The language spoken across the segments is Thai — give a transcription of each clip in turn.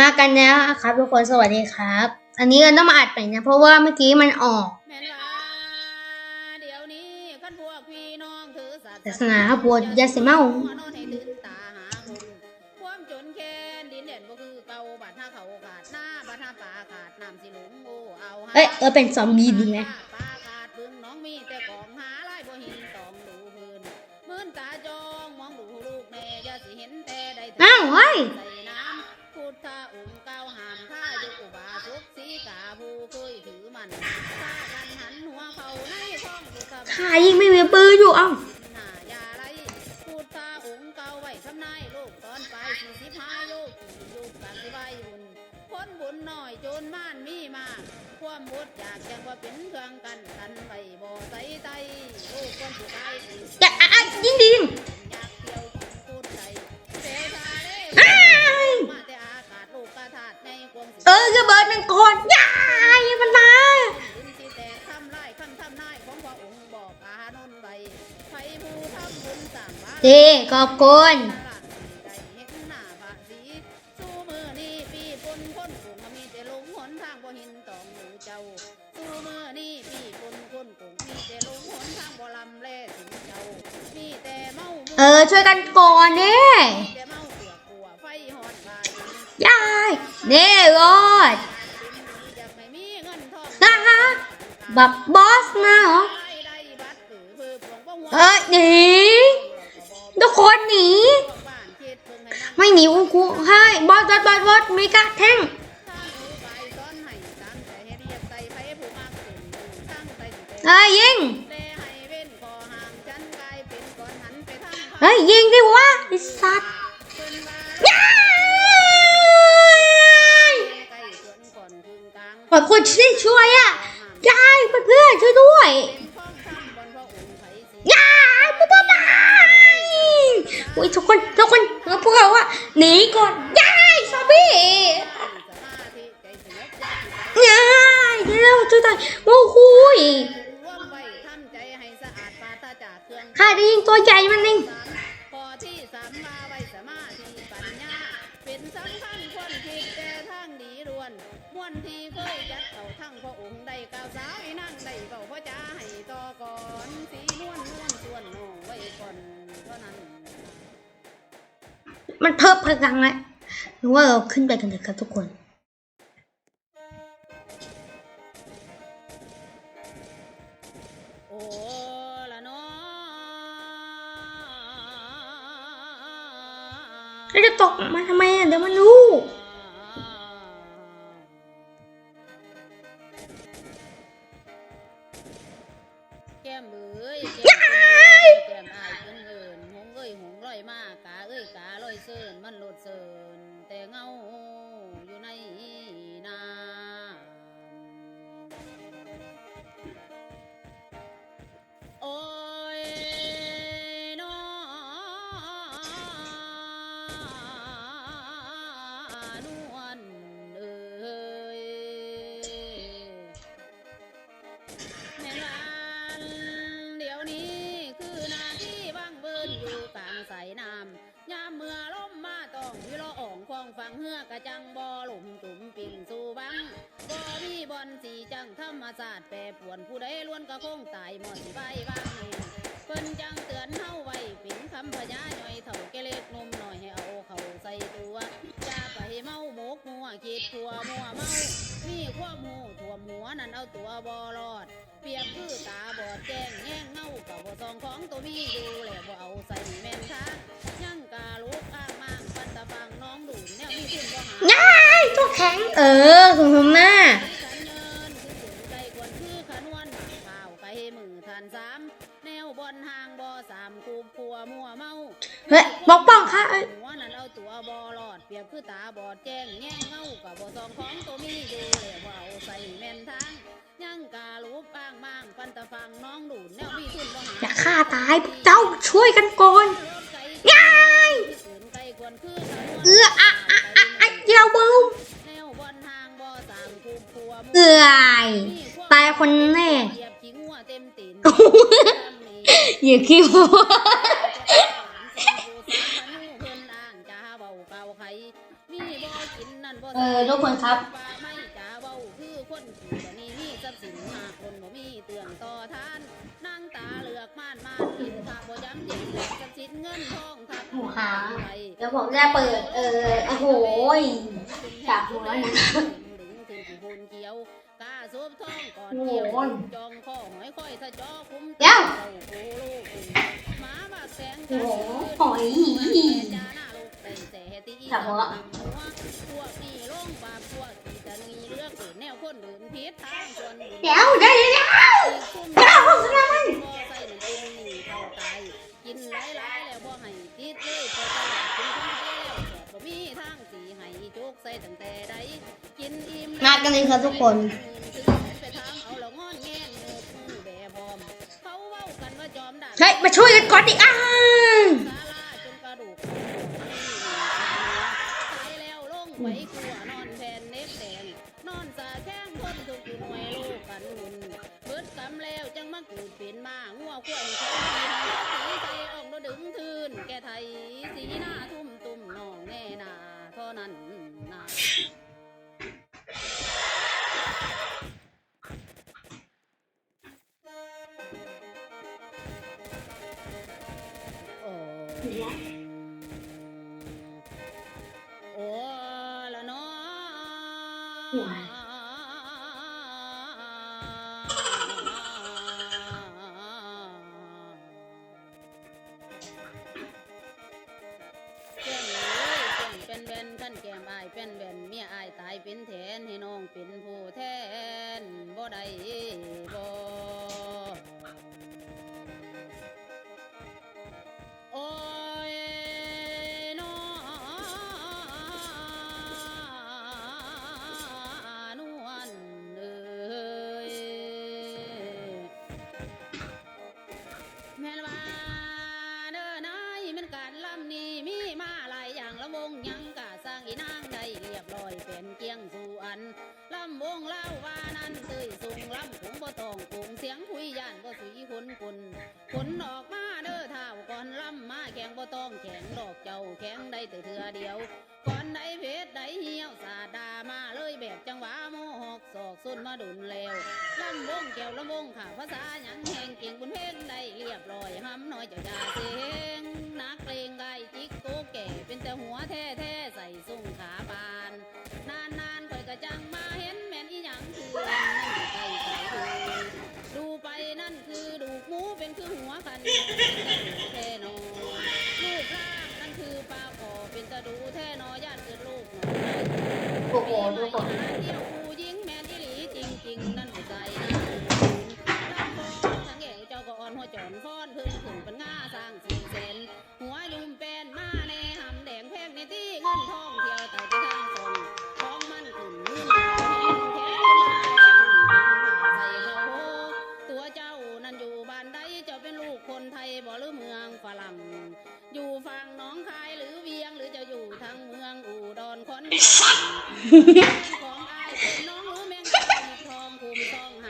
มากันแล้วครับทุกคนสวัสดีครับ อันนี้เราต้องมาอัดไปนะเพราะว่าเมื่อกี้มันออกแม่นว่าเดี๋ยวนี้คันพวกพี่น้องถือศาศาสนาบวชยาเสพเมานอนให้ตื่นตาหาบุญความ ขายิงไม่มีปืนอยู่เอ้าหน้ายาไรพุทธองค์เก่าไว้ทำนายโลกตอนปสี่สิบห้าโยกยุคกันที่ใบบุญคนบุญหน่อยโจรม่านมีมากความบดอยากจังว่าเป็นเครื่องกันกันไปบ่ใส่ใจโอ้คนผู้ใดผู้อย่าอะอะยิ เมามัวเออ ช่วยกันก่อนเด้มีแต่เมาเสือกกลัวไฟหอดบายยายเด้รอดอยากไม่มีเงินทองนะคะบับบอสมาเหรอได้ได้บัตรผือผือพวงบ่หัวเอ้ยหนี ทุกคนหนี ไม่หนีอุ้งกูให้บอสบอสบอสบอสมีกระแท่งทางหูไปซ้อนให้ตามใจให้ากขึ้นทงเอ้ยยิงเฮ้ยยิงดิวะไอ้สัตว์เพิ่นว่าย้ายใกล้สวนก่อคนกลางขอบคุณที่ช่วยอะยายเพื่อนๆช่วยด้วย อ้ยทุกคนทุกคนพวกเราว่าหนีก่อนยายซอมบี้ยากยายเดี๋ยวช่วยหน่อยโอ้โหข้าได้ยิงตัวใหญ่มันนิ่งดีรวนมวนที่เคยจัดเขาทั้งพระองค์ได้กล่าวสาวอีนั่งได้เบาพ่อจ้าให้ต่อก่อนสีนวลนวลส่วนน้องไว้ก่อนเท่านั้น มันเพิ่มพลังแล้วหรือว่าเราขึ้นไปกันเถอะครับทุกคน โอ้ละเนาะแล้วจะตกมาทำไมอะเดี๋ยวมันรู้แก้มเอ้ยแก้ ควงเหือกระจังบ่อหลุมจุ่มปิ่งสู่บังบ่มีบอนสีจังธรรมศาสตร์แปรปวนผู้ใดล้วนก็คงตายหมดสิใบบ้างเองเพิ่นจังเตือนเฮาไว้เป็นคำพญาหน่อยเถ่าแกเล็กนมหน่อยให้เอาเขาใส่ตัวอย่าไปเมาหมกมัวคิดทัวมัวเมามีความหูท่วมหัวนั่นเอาตัวบ่รอด เปียบคือตาบอดแจ้งแง่งเงากับบ่ซองของตัวมีอยู่แล้วบ่เอาใส่แม่นทาง ดแนวมีขึ้นบ่หายายตัวแข็ง เออคุณผมหน้าสันเนินคือถึงไกลกวนคือขนวนหมากข้าวไก่มือทานสามแนวบนห่างบ่สามคูบคัวมัวเมาเฮ้ยปกป้องค่ะเอ้ยหัวนั่นเอาตัวบ่รอดเปรียบคือตาบอดแจ้งแง่งเงากับบ่ซองของตัวมีอยู่แล้วบ่เอาใส่แม่นทางยังกาลูกอ้างมางปันตะฟังน้องดูดแนวมีทุนบ่หาอย่าฆ่าตายพวกเจ้าช่วยกันก่อน คนแน่เหยียบขี้งัวเต็มตีนอย่าคิดว่ามีบ่กินนั่นบ่เออทุกคนครับว่าไม่จ๋าเว้าคือคนขี่บ่นี่มีทรัพย์สินหากคนบ่มีเตือนต่อทานนั่งตาเหลือกม่านม่านกินถ้าบ่ย้ำเย็นแหลกทรัพย์สินเงินทองทับหมูหาไปเดี๋ยวผมจะเปิด เออโอ้โหยจับหัวนะ อนเกี่ยวจองข้อหอยค่อยถ้าจอคุ้มเจ้าโอ้ลูกหมาบาดแสงโอ้หอยจ้าหน้าลูกเป็นเสตีจับหัวพวกนี้ลงบาปพวกที่จะมีเลือกเกิดแนวคนเดินผิดทางส่วนบุญเดี๋ยวเดี๋ยวเดี๋ยวเดี๋ยวเจ้าของสนามมันใส่หนึ่งเองนี่เข้าตายกินหลายๆแล้วบ่ให้ติดเลยพอตลาดกินคนเดียวแถบบ่มีทางสีให้โจกใส่ตั้งแต่ใดกินอิ่มากันเลยครับทุกคน ช่วยกันก่อนดิอ้าศาลาจนกระดูกตายแล้วลงไว้กลัวนอนแผ่นเน็บแดงนอนสาแข้งทนทุกข์อยู่หน่วยลูกกันหุ่นเบิดกำแล้วจังมาเกิดเป็นมางัวควายเขาทีสีใจออกแล้วดึงทืนแกไทยสีหน้า อ้โอ้ละเนาะแก้มเลยแก้มเป็นเบนขั้นแก้มอายเป็นเบนเมียอายตายเป็นแทนให้น้องเป็นผู้แทนบ่ได้ำวงเล่าว่านั้นเตยสูงลำคงบ่ตองคงเสียงคุยย่านบ่สุยคนคนผลออกมาเด้อเท่าก่อนล่ำมาแข่งบ่ต้องแข่งดอกเจ้าแข่งได้แต่เถือเดียว ก่อนได้เพชรได้เหี่ยวสาดามาเลยแบบจังหวะโมหกศอกสุนมาดุนแล้วลำวงแก้วลำวงข่าภาษาหยังแห่งเก่งบุญเพ่งได้เรียบร้อยห้ำน้อยเจ้าจ่าเสงนักเลงไก่จิกโกแก่เป็นแต่หัวแท้แท้ใส่สุ่งขาบาน นานนานๆคอยกระจัง หทุกคนหาเที่ยวผู้หญิงแม่นอีหลีจริงๆ นั่นหัวใจนะลำบอนทั้งแง่เจ้าก็อ่อนหัวจอนฟ้อนพึ่งขึ้นเป็นง่าสร้างสีเซนหัวยุ่มเป็นมาในหำแดงแพงในที่เงินทอง ห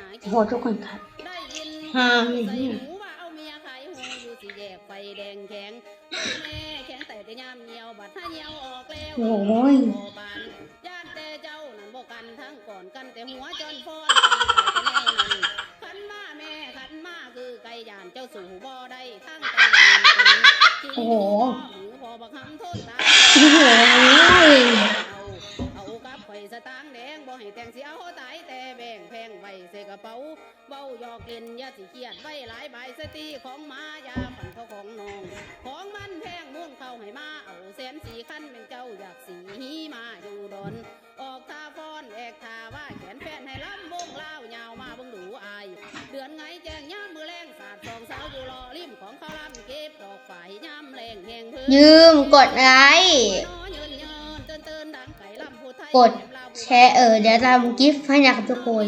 าโอ้โหทุกคนครับได้ยินห้ามใส่หูว่าเอาเมียขายหูอยู่สี่แยกไม่เหี้ยโอ้ยบ่บานย่านแต่เจ้านั่นบ่กันทั้งก่อนกันแต่หัวจนฟ้อนกันแต่แนวนั้นขันมาแม่ขันมาคือไก่ย่านเจ้าสู่บ่ได้ทั้งไก่ย่านเป็นจริงโอ้โหหรือพอบักคำโทษตาโอ้โห เบ้าหยอกเล่นยาสิเครียดไว้หลายใบสติของมายาฝันเขาของน้อง ของมันแพงมุ่นเข้าให้มาเอาแสนสีขั้นเป็นเจ้าอยากสีหีมาอยู่ดอน ออกทาฟ้อนแอกทาว่าแขนแฟนให้ล้ำวงเล่าวยาวมาเบิ่งดูอาย เดือนไงแจงย่ามมือแรงสาดสองสาวอยู่รอริมของเขาล้ำเก็บดอกฝ่ายย่ำแรงแหงเพิ่นยืมกดไลค์กดแชร์เออเดี๋ยวทำกิฟต์ให้นะครับทุกคน